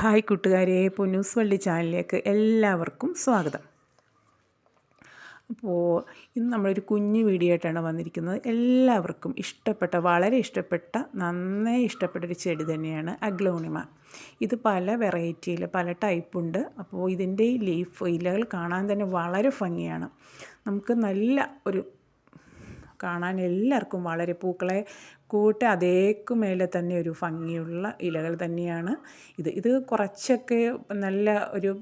Hi കൂട്ടുകാരെ പൊന്നൂസ് വള്ളി ചാനലിലേക്ക് എല്ലാവർക്കും സ്വാഗതം. അപ്പോൾ ഇന്ന് നമ്മളൊരു കുഞ്ഞു വീഡിയോ ആയിട്ടാണ് വന്നിരിക്കുന്നത്. എല്ലാവർക്കും ഇഷ്ടപ്പെട്ട വളരെ ഇഷ്ടപ്പെട്ട നന്നായി ഇഷ്ടപ്പെട്ട ഒരു ചെടി തന്നെയാണ് അഗ്ലോണിമ. ഇത് പല വെറൈറ്റിയിൽ പല ടൈപ്പുണ്ട് അപ്പോൾ ഇതിന്റെ ലീഫ് ഇലകൾ കാണാൻ തന്നെ വളരെ ഭംഗിയാണ്. നമുക്ക് നല്ല ഒരു കാണാൻ എല്ലാവർക്കും വളരെ പൂക്കളെ കൂട്ട് അതേക്കു മേലെ തന്നെ ഒരു ഭംഗിയുള്ള ഇലകൾ തന്നെയാണ് ഇത്. ഇത് കുറച്ചൊക്കെ നല്ല ഒരു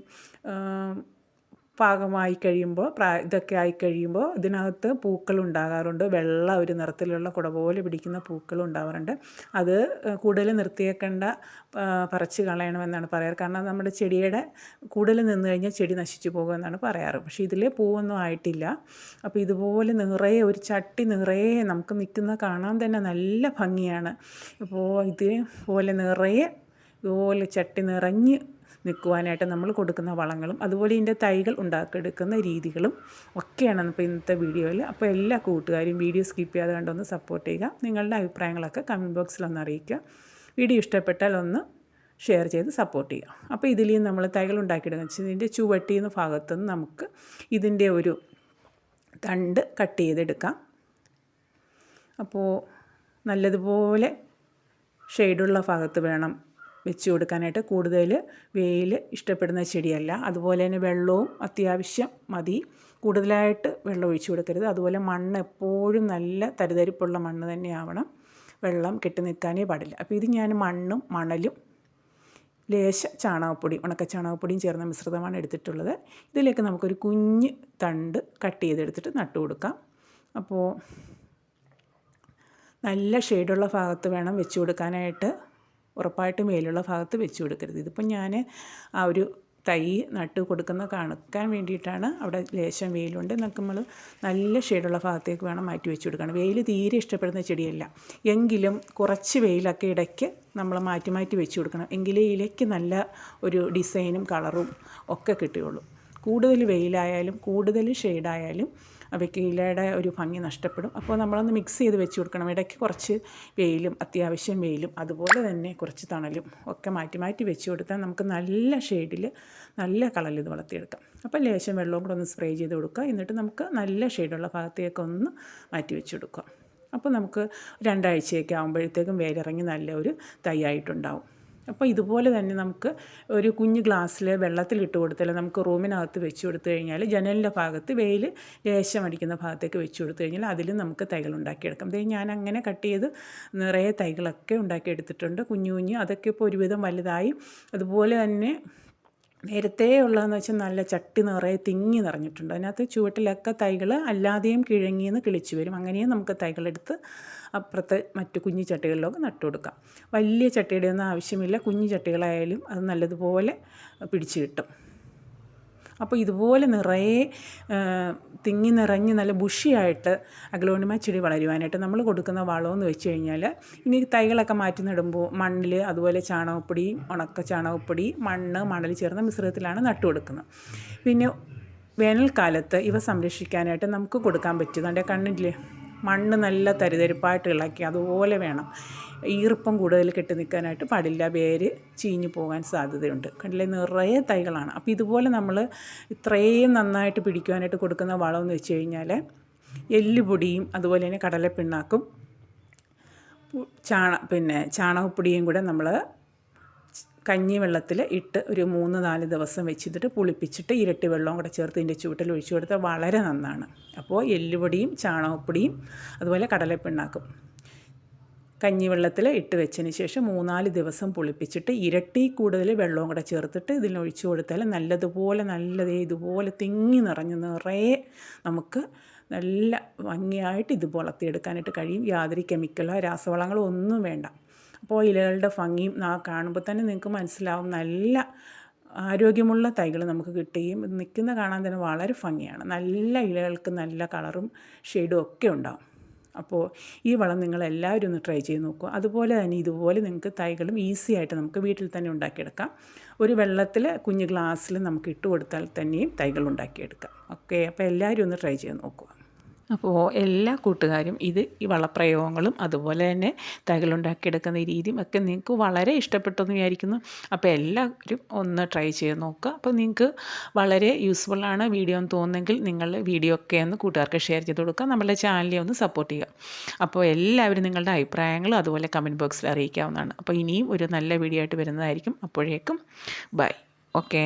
പാകമായി കഴിയുമ്പോൾ പ്രാ ഇതൊക്കെ ആയി കഴിയുമ്പോൾ ഇതിനകത്ത് പൂക്കൾ ഉണ്ടാകാറുണ്ട്. വെള്ള ഒരു നിറത്തിലുള്ള കുട പോലെ പിടിക്കുന്ന പൂക്കൾ ഉണ്ടാവാറുണ്ട്. അത് കൂടുതൽ നിർത്തിയേക്കേണ്ട പറിച്ച് കളയണമെന്നാണ് പറയാറ്. കാരണം നമ്മുടെ ചെടിയുടെ കൂടുതൽ നിന്ന് കഴിഞ്ഞാൽ ചെടി നശിച്ചു പോകുമെന്നാണ് പറയാറ്. പക്ഷേ ഇതിൽ പൂവൊന്നും ആയിട്ടില്ല. അപ്പോൾ ഇതുപോലെ നിറയെ ഒരു ചട്ടി നിറയെ നമുക്ക് നിൽക്കുന്ന കാണാൻ തന്നെ നല്ല ഭംഗിയാണ്. അപ്പോൾ ഇതുപോലെ നിറയെ ഇതുപോലെ ചട്ടി നിറഞ്ഞ് നിൽക്കുവാനായിട്ട് നമ്മൾ കൊടുക്കുന്ന വളങ്ങളും അതുപോലെ ഇതിന്റെ തൈകൾ ഉണ്ടാക്കിയെടുക്കുന്ന രീതികളും ഒക്കെയാണ് ഇപ്പോൾ ഇന്നത്തെ വീഡിയോയിൽ. അപ്പോൾ എല്ലാ കൂട്ടുകാരും വീഡിയോ സ്കിപ്പ് ചെയ്യാതെ കണ്ടൊന്ന് സപ്പോർട്ട് ചെയ്യുക. നിങ്ങളുടെ അഭിപ്രായങ്ങളൊക്കെ കമന്റ് ബോക്സിലൊന്ന് അറിയിക്കുക. വീഡിയോ ഇഷ്ടപ്പെട്ടാൽ ഒന്ന് ഷെയർ ചെയ്ത് സപ്പോർട്ട് ചെയ്യുക. അപ്പോൾ ഇതിൽ നമ്മൾ തൈകൾ ഉണ്ടാക്കിയിടുക വെച്ചാൽ ഇതിന്റെ ചുവട്ടിയെന്ന ഭാഗത്തു നിന്ന് നമുക്ക് ഇതിന്റെ ഒരു തണ്ട് കട്ട് ചെയ്തെടുക്കാം. അപ്പോൾ നല്ലതുപോലെ ഷെയ്ഡുള്ള ഭാഗത്ത് വേണം വെച്ച് കൊടുക്കാനായിട്ട് കൂടുതൽ വെയിൽ ഇഷ്ടപ്പെടുന്ന ചെടിയല്ല. അതുപോലെ തന്നെ വെള്ളവും അത്യാവശ്യം മതി. കൂടുതലായിട്ട് വെള്ളം ഒഴിച്ചു കൊടുക്കരുത്. അതുപോലെ മണ്ണ് എപ്പോഴും നല്ല തരിതരിപ്പുള്ള മണ്ണ് തന്നെയാവണം വെള്ളം കെട്ടി നിൽക്കാനേ പാടില്ല. അപ്പോൾ ഇത് ഞാൻ മണ്ണും മണലും ലേശ ചാണകപ്പൊടി ഉണക്ക ചാണകപ്പൊടിയും ചേർന്ന മിശ്രിതമാണ് എടുത്തിട്ടുള്ളത്. ഇതിലേക്ക് നമുക്കൊരു കുഞ്ഞ് തണ്ട് കട്ട് ചെയ്തെടുത്തിട്ട് നട്ടു കൊടുക്കാം. അപ്പോൾ നല്ല ഷെയ്ഡുള്ള ഭാഗത്ത് വേണം വെച്ച് കൊടുക്കാനായിട്ട്. ഉറപ്പായിട്ടും മേലുള്ള ഭാഗത്ത് വെച്ച് കൊടുക്കരുത്. ഇതിപ്പം ഞാൻ ആ ഒരു തൈ നട്ട് കൊടുക്കുന്ന കാണിക്കാൻ വേണ്ടിയിട്ടാണ് അവിടെ ലേശം വെയിലുണ്ട്. നമ്മൾ നല്ല ഷെയ്ഡുള്ള ഭാഗത്തേക്ക് വേണം മാറ്റി വെച്ച് കൊടുക്കണം വെയിൽ തീരെ ഇഷ്ടപ്പെടുന്ന ചെടിയല്ല. എങ്കിലും കുറച്ച് വെയിലൊക്കെ ഇടയ്ക്ക് നമ്മൾ മാറ്റി മാറ്റി വെച്ച് കൊടുക്കണം. എങ്കിലേ ഇലയ്ക്ക് നല്ല ഒരു ഡിസൈനും കളറും ഒക്കെ കിട്ടുകയുള്ളൂ. കൂടുതൽ വെയിലായാലും കൂടുതൽ ഷെയ്ഡായാലും ഇലയുടെ ഒരു ഭംഗി നഷ്ടപ്പെടും. അപ്പോൾ നമ്മളൊന്ന് മിക്സ് ചെയ്ത് വെച്ച് കൊടുക്കണം. ഇടയ്ക്ക് കുറച്ച് വെയിലും അത്യാവശ്യം വെയിലും അതുപോലെ തന്നെ കുറച്ച് തണലും ഒക്കെ മാറ്റി മാറ്റി വെച്ച് കൊടുത്താൽ നമുക്ക് നല്ല ഷെയ്ഡിൽ നല്ല കളറിൽ ഇത് വളർത്തിയെടുക്കാം. അപ്പോൾ ലേശം വെള്ളവും കൂടെ ഒന്ന് സ്പ്രേ ചെയ്ത് കൊടുക്കുക. എന്നിട്ട് നമുക്ക് നല്ല ഷെയ്ഡുള്ള ഭാഗത്തേക്ക് ഒന്ന് മാറ്റി വെച്ച് കൊടുക്കുക. അപ്പോൾ നമുക്ക് രണ്ടാഴ്ചയൊക്കെ ആകുമ്പോഴത്തേക്കും വേരിറങ്ങി നല്ല ഒരു തൈയായിട്ടുണ്ടാവും അപ്പോൾ ഇതുപോലെ തന്നെ നമുക്ക് ഒരു കുഞ്ഞ് ഗ്ലാസ്സിൽ വെള്ളത്തിലിട്ട് കൊടുത്താൽ നമുക്ക് റൂമിനകത്ത് വെച്ച് കൊടുത്തു കഴിഞ്ഞാൽ ജനലിന്റെ ഭാഗത്ത് വെയിൽ ലേശം അടിക്കുന്ന ഭാഗത്തേക്ക് വെച്ച് കൊടുത്തു കഴിഞ്ഞാൽ അതിലും നമുക്ക് തൈകൾ ഉണ്ടാക്കിയെടുക്കാം. അതായത് ഞാൻ അങ്ങനെ കട്ട് ചെയ്ത് നിറയെ തൈകളൊക്കെ ഉണ്ടാക്കിയെടുത്തിട്ടുണ്ട് കുഞ്ഞു കുഞ്ഞ്. അതൊക്കെ ഇപ്പോൾ ഒരുവിധം വലുതായി. അതുപോലെ തന്നെ നേരത്തെ ഉള്ളതെന്ന് വെച്ചാൽ നല്ല ചട്ടി നിറയെ തിങ്ങി നിറഞ്ഞിട്ടുണ്ട്. അതിനകത്ത് ചുവട്ടിലൊക്കെ തൈകൾ അല്ലാതെയും കിഴങ്ങിന്ന് കിളിച്ചു വരും. അങ്ങനെയും നമുക്ക് തൈകളെടുത്ത് അപ്പുറത്തെ മറ്റു കുഞ്ഞു ചട്ടികളിലൊക്കെ നട്ടു കൊടുക്കാം. വലിയ ചട്ടിയുടെ ഒന്നും ആവശ്യമില്ല. കുഞ്ഞു ചട്ടികളായാലും അത് നല്ലതുപോലെ പിടിച്ചു കിട്ടും. അപ്പോൾ ഇതുപോലെ നിറയെ തിങ്ങി നിറഞ്ഞ് നല്ല ബുഷിയായിട്ട് അഗ്ലോണിമ ചെടി വളരുവാനായിട്ട് നമ്മൾ കൊടുക്കുന്ന വളമെന്ന് വെച്ച് കഴിഞ്ഞാൽ ഇനി തൈകളൊക്കെ മാറ്റി നടുമ്പോൾ മണ്ണിൽ അതുപോലെ ചാണകപ്പൊടി ഉണക്ക ചാണകപ്പൊടി മണ്ണ് മണൽ ചേർന്ന മിശ്രിതത്തിലാണ് നട്ടു കൊടുക്കുന്നത്. പിന്നെ വേനൽക്കാലത്ത് ഇവ സംരക്ഷിക്കാനായിട്ട് നമുക്ക് കൊടുക്കാൻ പറ്റും പറ്റുന്നുണ്ട്. കണ്ണില്ലേ? മണ്ണ് നല്ല തരിതരിപ്പായിട്ട് ഇളക്കി അതുപോലെ വേണം. ഈർപ്പം കൂടുതൽ കെട്ടി നിൽക്കാനായിട്ട് പാടില്ല. വേര് ചീഞ്ഞു പോകാൻ സാധ്യതയുണ്ട്. കണ്ടില്ലേ? നിറയെ തൈകളാണ്. അപ്പോൾ ഇതുപോലെ നമ്മൾ ഇത്രയും നന്നായിട്ട് പിടിക്കുവാനായിട്ട് കൊടുക്കുന്ന വളമെന്ന് വെച്ച് കഴിഞ്ഞാൽ എല്ലുപൊടിയും അതുപോലെ തന്നെ കടലപ്പിണ്ണാക്കും. ചാണ പിന്നെ ചാണകപ്പൊടിയും കൂടെ നമ്മൾ കഞ്ഞി വെള്ളത്തിൽ ഇട്ട് ഒരു മൂന്ന് നാല് ദിവസം വെച്ചിട്ട് പുളിപ്പിച്ചിട്ട് ഇരട്ടി വെള്ളവും കൂടെ ചേർത്ത് ഇതിന്റെ ചൂട്ടിൽ ഒഴിച്ചു കൊടുത്താൽ വളരെ നന്നാണ്. അപ്പോൾ എല്ലുപൊടിയും ചാണകപ്പൊടിയും അതുപോലെ കടലപ്പിണ്ണാക്കും. കഞ്ഞിവെള്ളത്തിൽ ഇട്ട് വെച്ചതിന് ശേഷം മൂന്നാൽ ദിവസം പുളിപ്പിച്ചിട്ട് ഇരട്ടി കൂടുതൽ വെള്ളവും കൂടെ ചേർത്തിട്ട് ഇതിനൊഴിച്ചു കൊടുത്താൽ നല്ലതുപോലെ നല്ലതേ ഇതുപോലെ തിങ്ങി നിറഞ്ഞ് നിറയെ നമുക്ക് നല്ല ഭംഗിയായിട്ട് ഇത് വളർത്തിയെടുക്കാനായിട്ട് കഴിയും. യാതൊരു കെമിക്കലോ രാസവളങ്ങളോ ഒന്നും വേണ്ട. അപ്പോൾ ഇലകളുടെ ഭംഗിയും കാണുമ്പോൾ തന്നെ നിങ്ങൾക്ക് മനസ്സിലാവും നല്ല ആരോഗ്യമുള്ള തൈകൾ നമുക്ക് കിട്ടുകയും നിൽക്കുന്ന കാണാൻ തന്നെ വളരെ ഭംഗിയാണ്. നല്ല ഇലകൾക്ക് നല്ല കളറും ഷെയ്ഡും ഒക്കെ ഉണ്ടാവും. അപ്പോൾ ഈ വളം നിങ്ങൾ എല്ലാവരും ഒന്ന് ട്രൈ ചെയ്ത് നോക്കുക. അതുപോലെ തന്നെ ഇതുപോലെ നിങ്ങൾക്ക് തൈകളും ഈസി ആയിട്ട് നമുക്ക് വീട്ടിൽ തന്നെ ഉണ്ടാക്കിയെടുക്കാം. ഒരു വെള്ളത്തിൽ കുഞ്ഞ് ഗ്ലാസ്സിൽ നമുക്ക് ഇട്ട് കൊടുത്താൽ തന്നെയും തൈകൾ ഉണ്ടാക്കിയെടുക്കാം. ഓക്കെ അപ്പോൾ എല്ലാവരും ഒന്ന് ട്രൈ ചെയ്ത് നോക്കുക. അപ്പോൾ എല്ലാ കൂട്ടുകാരും ഇത് ഈ വളപ്രയോഗങ്ങളും അതുപോലെ തന്നെ തൈകളുണ്ടാക്കിയെടുക്കുന്ന രീതിയും ഒക്കെ നിങ്ങൾക്ക് വളരെ ഇഷ്ടപ്പെട്ടെന്ന് വിചാരിക്കുന്നു. അപ്പോൾ എല്ലാവരും ഒന്ന് ട്രൈ ചെയ്ത് നോക്കുക. അപ്പോൾ നിങ്ങൾക്ക് വളരെ യൂസ്ഫുള്ളാണ് വീഡിയോ എന്ന് തോന്നുന്നെങ്കിൽ നിങ്ങൾ വീഡിയോ ഒക്കെ ഒന്ന് കൂട്ടുകാർക്ക് ഷെയർ ചെയ്ത് കൊടുക്കുക. നമ്മളുടെ ചാനലിനെ ഒന്ന് സപ്പോർട്ട് ചെയ്യുക. അപ്പോൾ എല്ലാവരും നിങ്ങളുടെ അഭിപ്രായങ്ങളും അതുപോലെ കമന്റ് ബോക്സിൽ അറിയിക്കാവുന്നതാണ്. അപ്പോൾ ഇനിയും ഒരു നല്ല വീഡിയോ ആയിട്ട് വരുന്നതായിരിക്കും. അപ്പോഴേക്കും ബൈ ഓക്കെ